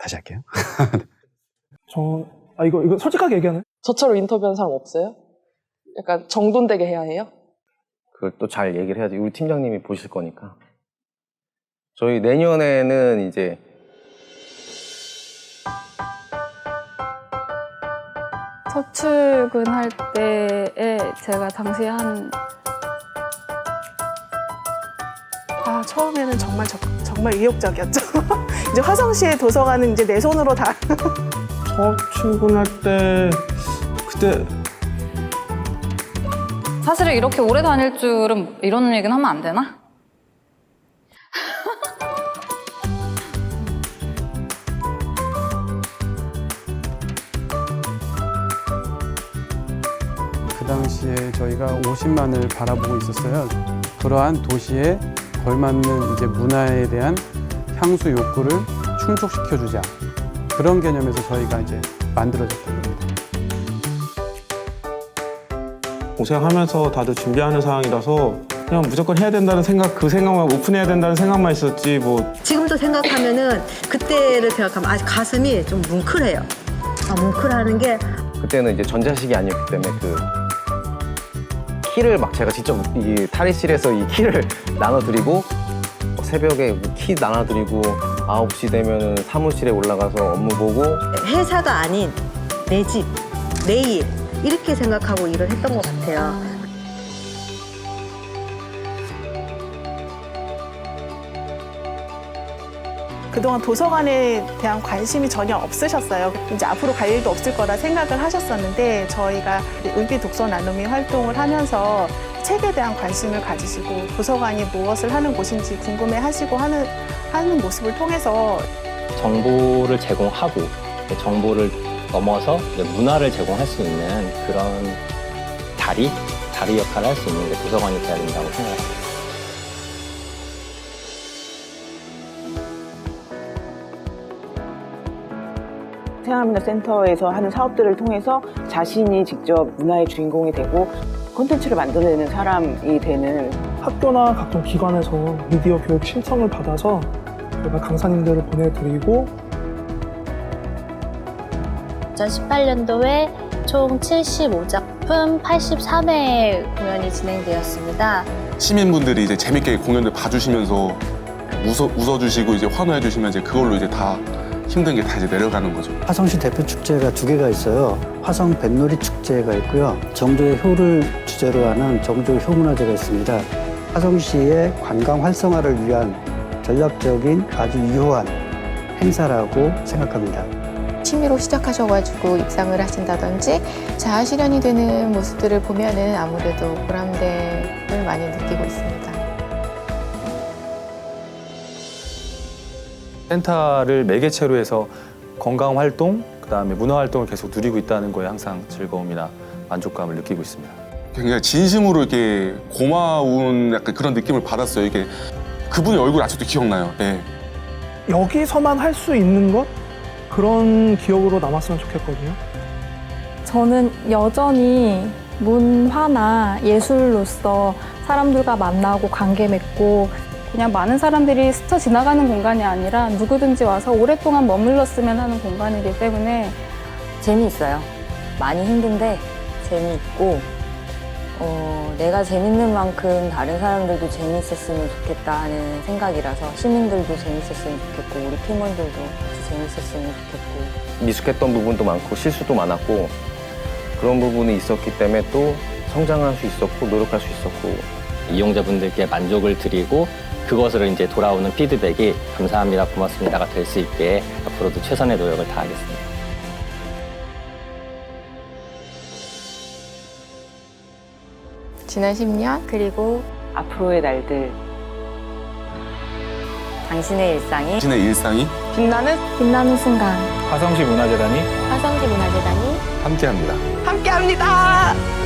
다시 할게요. 저, 아, 이거, 이거 솔직하게 얘기하네. 저처럼 인터뷰한 사람 없어요? 약간 정돈되게 해야 해요? 그걸 또 잘 얘기를 해야지. 우리 팀장님이 보실 거니까. 저희 내년에는 이제 첫 출근할 때에 제가 당시 한 아, 처음에는 정말 적- 정말 의욕적이었죠. 이제 화성시의 도서관은 이제 내 손으로 다 첫 출근할 때, 그때, 사실 이렇게 오래 다닐 줄은 이런 얘기는 하면 안 되나? 그 당시에 저희가 50만을 바라보고 있었어요. 그러한 도시에 걸맞는 이제 문화에 대한 향수 욕구를 충족시켜 주자. 그런 개념에서 저희가 이제 만들어졌던 겁니다. 고생하면서 다들 준비하는 상황이라서 그냥 무조건 해야 된다는 생각, 그 생각만, 오픈해야 된다는 생각만 있었지, 뭐, 지금도 생각하면은 그때를 생각하면 아직 가슴이 좀 뭉클해요. 아, 뭉클하는 게 그때는 이제 전자식이 아니었기 때문에 그 키를 막 제가 직접 이 탈의실에서 이 키를 나눠드리고 새벽에 키 나눠드리고 9시 되면 사무실에 올라가서 업무 보고 회사가 아닌 내 집, 내 일, 이렇게 생각하고 일을 했던 것 같아요. 그동안 도서관에 대한 관심이 전혀 없으셨어요. 이제 앞으로 갈 일도 없을 거라 생각을 하셨었는데 저희가 은빛 독서 나눔이 활동을 하면서 책에 대한 관심을 가지시고 도서관이 무엇을 하는 곳인지 궁금해 하시고 하는, 하는 모습을 통해서 정보를 제공하고 그 정보를 넘어서 문화를 제공할 수 있는 그런 다리, 다리 역할을 할 수 있는 게 도서관이 돼야 된다고 생각합니다. 생활문화센터에서 하는 사업들을 통해서 자신이 직접 문화의 주인공이 되고 콘텐츠를 만들어내는 사람이 되는 학교나 각종 기관에서 미디어 교육 신청을 받아서 저희가 강사님들을 보내드리고 2018년도에 총 75작품 83회 공연이 진행되었습니다. 시민분들이 이제 재밌게 공연을 봐주시면서 웃어, 웃어주시고 이제 환호해주시면 이제 그걸로 이제 다 힘든 게 다 이제 내려가는 거죠. 화성시 대표 축제가 두 개가 있어요. 화성 뱃놀이 축제가 있고요. 정조의 효를 주제로 하는 정조 효문화제가 있습니다. 화성시의 관광 활성화를 위한 전략적인 아주 유효한 행사라고 생각합니다. 취미로 시작하셔가지고 입상을 하신다든지 자아 실현이 되는 모습들을 보면은 아무래도 보람됨을 많이 느끼고 있습니다. 센터를 매개체로 해서 건강 활동, 그다음에 문화 활동을 계속 누리고 있다는 거에 항상 즐거움이나 만족감을 느끼고 있습니다. 굉장히 진심으로 이렇게 고마운 약간 그런 느낌을 받았어요. 이게 그분의 얼굴 아직도 기억나요. 예. 여기서만 할 수 있는 것? 그런 기억으로 남았으면 좋겠거든요. 저는 여전히 문화나 예술로서 사람들과 만나고 관계 맺고 그냥 많은 사람들이 스쳐 지나가는 공간이 아니라 누구든지 와서 오랫동안 머물렀으면 하는 공간이기 때문에 재미있어요. 많이 힘든데 재미있고 어, 내가 재밌는 만큼 다른 사람들도 재밌었으면 좋겠다 하는 생각이라서 시민들도 재밌었으면 좋겠고 우리 팀원들도 같이 재밌었으면 좋겠고 미숙했던 부분도 많고 실수도 많았고 그런 부분이 있었기 때문에 또 성장할 수 있었고 노력할 수 있었고 이용자분들께 만족을 드리고 그것으로 이제 돌아오는 피드백이 감사합니다, 고맙습니다가 될 수 있게 앞으로도 최선의 노력을 다하겠습니다. 지난 10년 그리고 앞으로의 날들 당신의 일상이 당신의 일상이 빛나는 빛나는 순간 화성시 문화재단이 화성시 문화재단이 함께합니다. 함께 합니다.